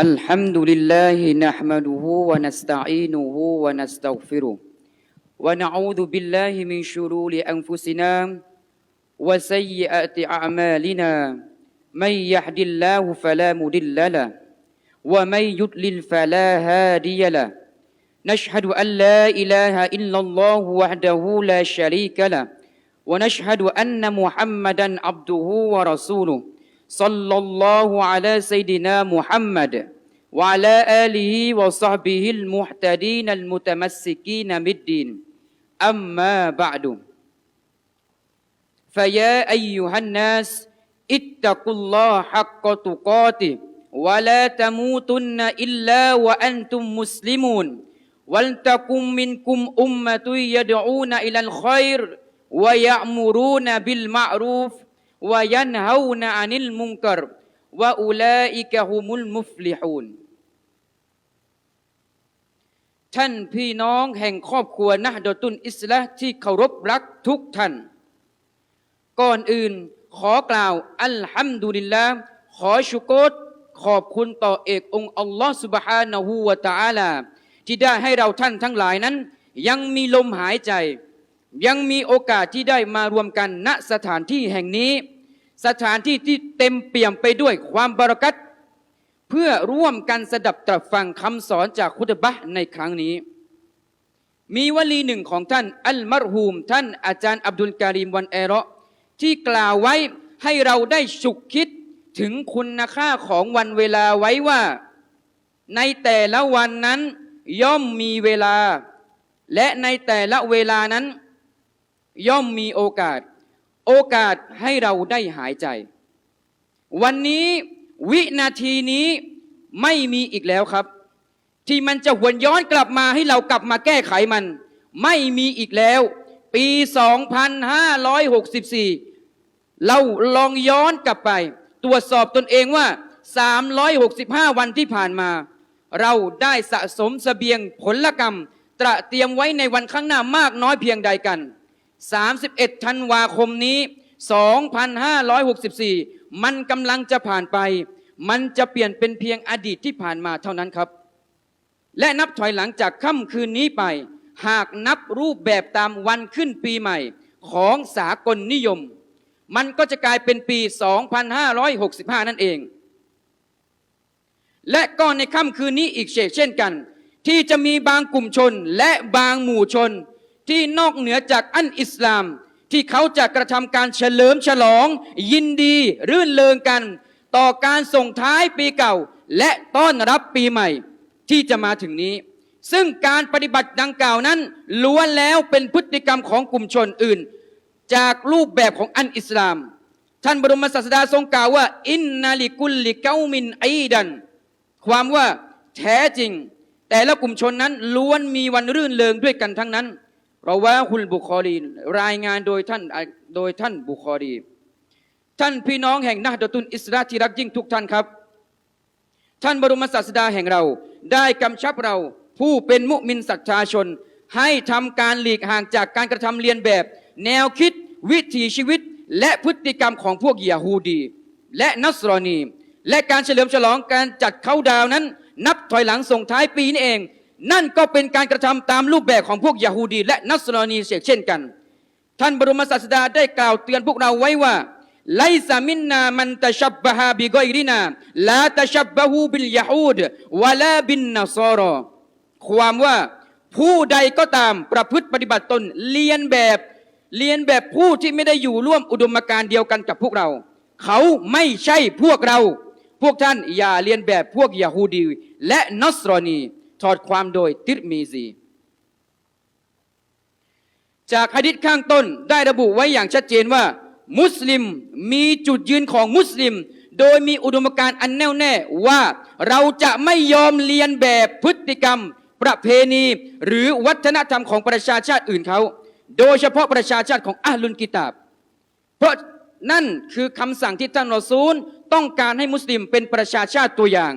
الحمد لله نحمده ونستعينه ونستغفره ونعوذ بالله من شرور أنفسنا وسيئات أعمالنا. من يهد الله فلا مضل له ومن يضلل فلا هادي له. نشهد أن لا إله إلا الله وحده لا شريك له ونشهد أن محمدا عبده ورسوله. صلى الله على سيدنا محمد وعلى آله وصحبه المهتدين المتمسكين بالدين. أما بعد فيا أيها الناس اتقوا الله حق تقاته ولا تموتن إلا وأنتم مسلمون. ولتكن منكم أمة يدعون إلى الخير ويأمرون بالمعروف وينهون عن المنكر وأولئك هم المفلحون ท่านพี่น้องแห่งครอบครัวนะดตุนอิสละที่เคารพรักทุกท่าน ก่อนอื่นขอกล่าว อัลฮัมดุลิลละขอชุกรขอบคุณต่อเอกองค์อัลลอฮฺสุบฮานะฮูวะตะอาลา ที่ได้ให้เราท่านทั้งหลายนั้น ยังมีลมหายใจ ยังมีโอกาสที่ได้มารวมกันณสถานที่แห่งนี้ สถานที่ที่เต็มเปี่ยมไปด้วยความบารักัตเพื่อร่วมกันสดับตรับฟังคำสอนจากคุตบะในครั้งนี้ มีวลีหนึ่งของท่านอัลมารฮูม ท่านอาจารย์อับดุลการีมวันเอระห์ที่กล่าวไว้ให้เราได้ฉุกคิดถึงคุณค่าของวันเวลาไว้ว่า ในแต่ละวันนั้นย่อมมีเวลา และในแต่ละเวลานั้น ย่อมมีโอกาส โอกาสให้เราได้หายใจ วันนี้วินาทีนี้ไม่มีอีกแล้วครับ ที่มันจะหวนย้อนกลับมาให้เรากลับมาแก้ไขมัน ไม่มีอีกแล้ว ปี 2564 เราลองย้อนกลับไป ตรวจสอบตนเองว่า 365 วันที่ผ่านมา เราได้สะสมเสบียงผลกรรม ตระเตรียมไว้ในวันข้างหน้ามากน้อยเพียงใดกัน 31ธันวาคมนี้ 2564 มันกำลังจะผ่านไป มันจะเปลี่ยนเป็นเพียงอดีตที่ผ่านมาเท่านั้นครับ และนับถอยหลังจากค่ำคืนนี้ไป หากนับรูปแบบตามวันขึ้นปีใหม่ของสากลนิยม มันก็จะกลายเป็นปี 2565 นั่นเอง และก็ในค่ำคืนนี้อีกเช่นเช่นกัน ที่จะมีบางกลุ่มชนและบางหมู่ชน ที่นอกเหนือจากอันอิสลาม ที่เขาจะกระทำการเฉลิมฉลอง ยินดีรื่นเริงกัน ต่อการส่งท้ายปีเก่า และต้อนรับปีใหม่ที่จะมาถึงนี้ ซึ่งการปฏิบัติดังกล่าวนั้นล้วนแล้วเป็นพฤติกรรมของกลุ่มชนอื่น จากรูปแบบของอันอิสลาม ท่านบรมศาสดาทรงกล่าวว่า อินนาลิกุลลิเกามินไอดัน ความว่าแท้จริง แต่ละกลุ่มชนนั้นล้วนมีวันรื่นเริงด้วยกันทั้งนั้น เราว่าคุณบุคอรีรายงานโดยท่านโดยท่านบุคอรี ท่านพี่น้องแห่งนาดตุนอิสราที่รักยิ่งทุกท่านครับ ท่านบรมศาสดาแห่งเรา ได้กำชับเราผู้เป็นมุมินศรัทธาชน ให้ทำการหลีกห่างจากการกระทำเลียนแบบ แนวคิดวิถีชีวิต และพฤติกรรมของพวกยาฮูดี และนัสรอนี และการเฉลิมฉลองการจัดเข้าดาวนั้น นับถอยหลังส่งท้ายปีนี้เอง นั่นก็เป็นการกระทำตามรูปแบบของพวกยาฮูดี และนัสรอนีเสียเช่นกัน ท่านบรมศาสดาได้กล่าวเตือนพวกเราไว้ว่าไลซามินนามันตะชับบะฮาบิกอยรินาลาตะชับบะฮูบิลยาฮูดวะลาบินนัสรอความว่าผู้ใดก็ตามประพฤติปฏิบัติตนเลียนแบบเลียนแบบผู้ที่ไม่ได้อยู่ร่วมอุดมการณ์เดียวกันกับพวกเรา เขาไม่ใช่พวกเรา พวกท่านอย่าเลียนแบบพวกยาฮูดี และนัสรอนี ถอดความโดยติรมีซี จากฮะดิษข้างต้นได้ระบุไว้อย่างชัดเจนว่า มุสลิมมีจุดยืนของมุสลิม โดยมีอุดมการณ์อันแน่วแน่ว่าเราจะไม่ยอมเลียนแบบพฤติกรรม ประเพณี หรือวัฒนธรรมของประชาชาติอื่นเขา โดยเฉพาะประชาชาติของอัลลุนกิตาบ เพราะนั่นคือคำสั่งที่ท่านรอซูล ต้องการให้มุสลิมเป็นประชาชาติตัวอย่าง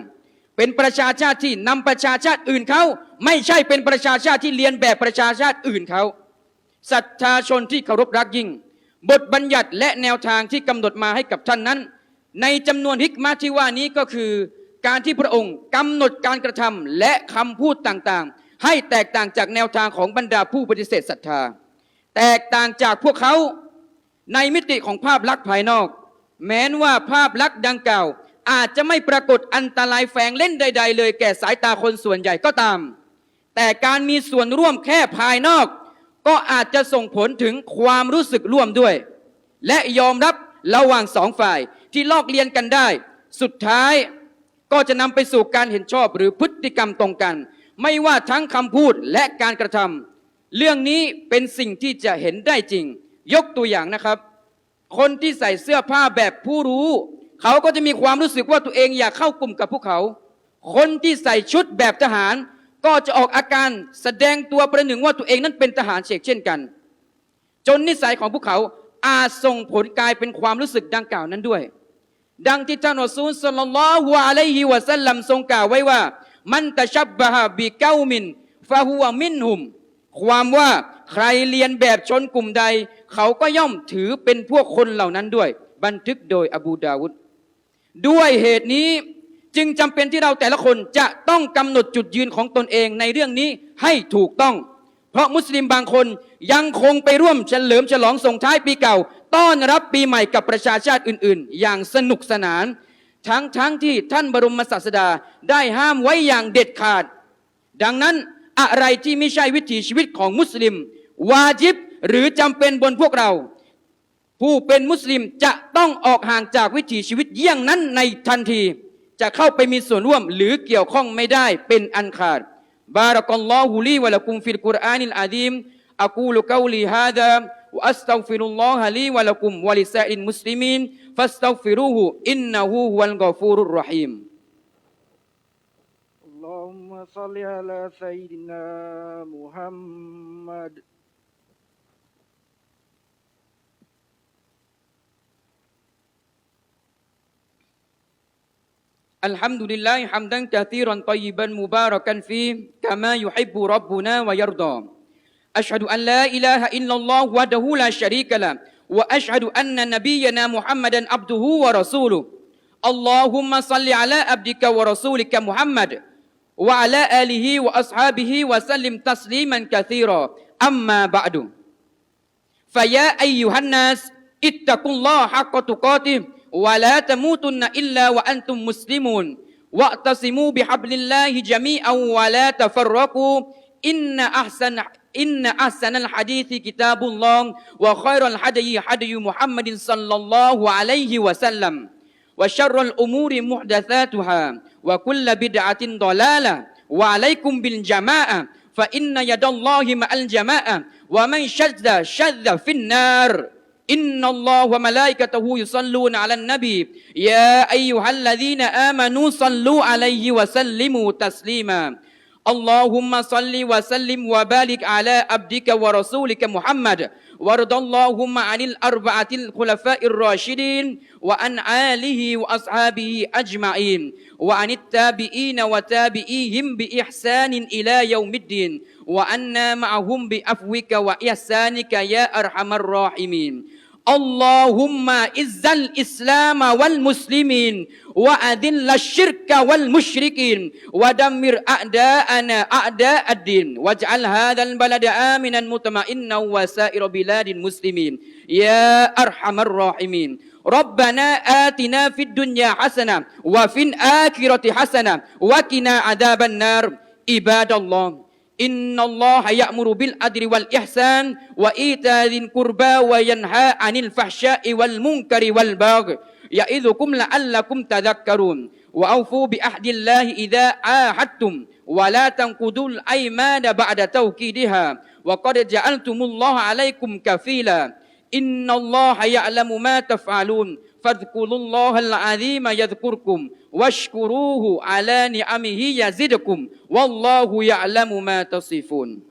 เป็นประชาชาติที่นำประชาชาติอื่นเขาไม่ใช่เป็นประชาชาติที่เลียนแบบประชาชาติอื่นเขาศรัทธาชนที่เคารพรักยิ่ง บทบัญญัติและแนวทางที่กำหนดมาให้กับท่านนั้น ในจำนวนฮิกมาที่ว่านี้ก็คือ การที่พระองค์กำหนดการกระทำและคำพูดต่างๆ ให้แตกต่างจากแนวทางของบรรดาผู้ปฏิเสธศรัทธา แตกต่างจากพวกเขาในมิติของภาพลักษณ์ภายนอก แม้นว่าภาพลักษณ์ดังกล่าว อาจจะไม่ปรากฏอันตรายแฝงเล่นใด ๆ เลยแก่สายตาคนส่วนใหญ่ก็ตาม แต่การมีส่วนร่วมแค่ภายนอก ก็อาจจะส่งผลถึงความรู้สึกร่วมด้วย และยอมรับระหว่างสองฝ่ายที่ลอกเลียนกันได้ สุดท้ายก็จะนำไปสู่การเห็นชอบหรือพฤติกรรมตรงกัน ไม่ว่าทั้งคำพูดและการกระทำเรื่องนี้เป็นสิ่งที่จะเห็นได้จริง ยกตัวอย่างนะครับ คนที่ใส่เสื้อผ้าแบบผู้รู้ เขาก็จะมีความรู้สึกว่าตัวเองอยากเข้ากลุ่มกับพวกเขา คนที่ใส่ชุดแบบทหาร ก็จะออกอาการแสดงตัวประหนึ่งว่าตัวเองนั้นเป็นทหารเชกเช่นกัน จนนิสัยของพวกเขาอาจส่งผลกลายเป็นความรู้สึกดังกล่าวนั้นด้วย ดังที่ท่านอัสูลสลลัลลอฮุอะลัยฮิวะสัลลัมทรงกล่าวไว้ว่า มันตะชับบะฮะบิเก้ามินฟาฮัวมินหุม ความว่าใครเรียนแบบชนกลุ่มใด เขาก็ย่อมถือเป็นพวกคนเหล่านั้นด้วย บันทึกโดยอบูดาวุด ด้วยเหตุนี้จึงจำเป็นที่เราแต่ละคนจะต้องกำหนดจุดยืนของตนเองในเรื่องนี้ให้ถูกต้อง เพราะมุสลิมบางคนยังคงไปร่วมเฉลิมฉลองส่งท้ายปีเก่า ต้อนรับปีใหม่กับประชาชาติอื่น ๆ อย่างสนุกสนาน ทั้งทั้งที่ท่านบรมศาสดาได้ห้ามไว้อย่างเด็ดขาด ดังนั้นอะไรที่ไม่ใช่วิถีชีวิตของมุสลิม วาจิบหรือจำเป็นบนพวกเรา ผู้เป็นมุสลิมจะต้องออกห่างจากวิถีชีวิตเยี่ยงนั้นในทันที จะเข้าไปมีส่วนร่วมหรือเกี่ยวข้องไม่ได้เป็นอันขาด บารักัลลอฮุลีวะละกุมฟิลกุรอานิลอาดีมอะกูลุกาวลีฮาดาวะอัสตัฆฟิรุลลอฮะลีวะละกุมวะลิซาอินมุสลิมีนฟัสตัฆฟิรูฮุอินนะฮูฮุวัลกอฟูรุรเราะฮีม اللهم صل على سيدنا محمد الحمد لله حمدا كثيرا طيبا مباركا فيه كما يحب ربنا ويرضى أشهد أن لا إله إلا الله وحده لا شريك له وأشهد أن نبينا محمدا عبده ورسوله اللهم صل على عبدك ورسولك محمد وعلى آله وأصحابه وسلم تسليما كثيرا أما بعد فيا أيها الناس اتقوا الله حق تقاته ولا تموتن إلا وأنتم مسلمون. واعتصموا بحبل الله جميعا ولا تفرقوا. إن أحسن إن أحسن الحديث كتاب الله وخير الحدي حدي محمد صلى الله عليه وسلم. وشر الأمور محدثاتها وكل بدعة ضلالة. وعليكم بالجماعة فإن يد الله مع الجماعة. ومن شذ شذ في النار. إن الله وملائكته يصلون على النبي. يا أيها الذين آمنوا صلوا عليه وسلموا تسليما. اللهم صل وسلم وبارك على عبدك ورسولك محمد وارض اللهم عن الأربعة الخلفاء الراشدين وعن آله وأصحابه أجمعين وعن التابعين وتابعيهم بإحسان إلى يوم الدين وأنا معهم بعفوك وإحسانك يا أرحم الراحمين. اللهم إز الإسلام والمسلمين وأذل الشرك والمشركين ودمر أعداءنا أعداء الدين واجعل هذا البلد آمنا مطمئنا وسائر بلاد المسلمين. يا أرحم الراحمين. ربنا آتنا في الدنيا حسنة وفي الآخرة حسنة وقنا عذاب النار. عباد الله. إن الله يأمر بالعدل والإحسان وإيتاء ذي القربى وينهى عن الفحشاء والمنكر والبغي يعظكم لعلكم تذكرون وأوفوا بعهد الله إذا عاهدتم ولا تنقضوا الأيمان بعد توكيدها وقد جعلتم الله عليكم كفيلا إن الله يعلم ما تفعلون فاذكروا الله العظيم يذكركم واشكروه على نعمه يزدكم والله يعلم ما تصفون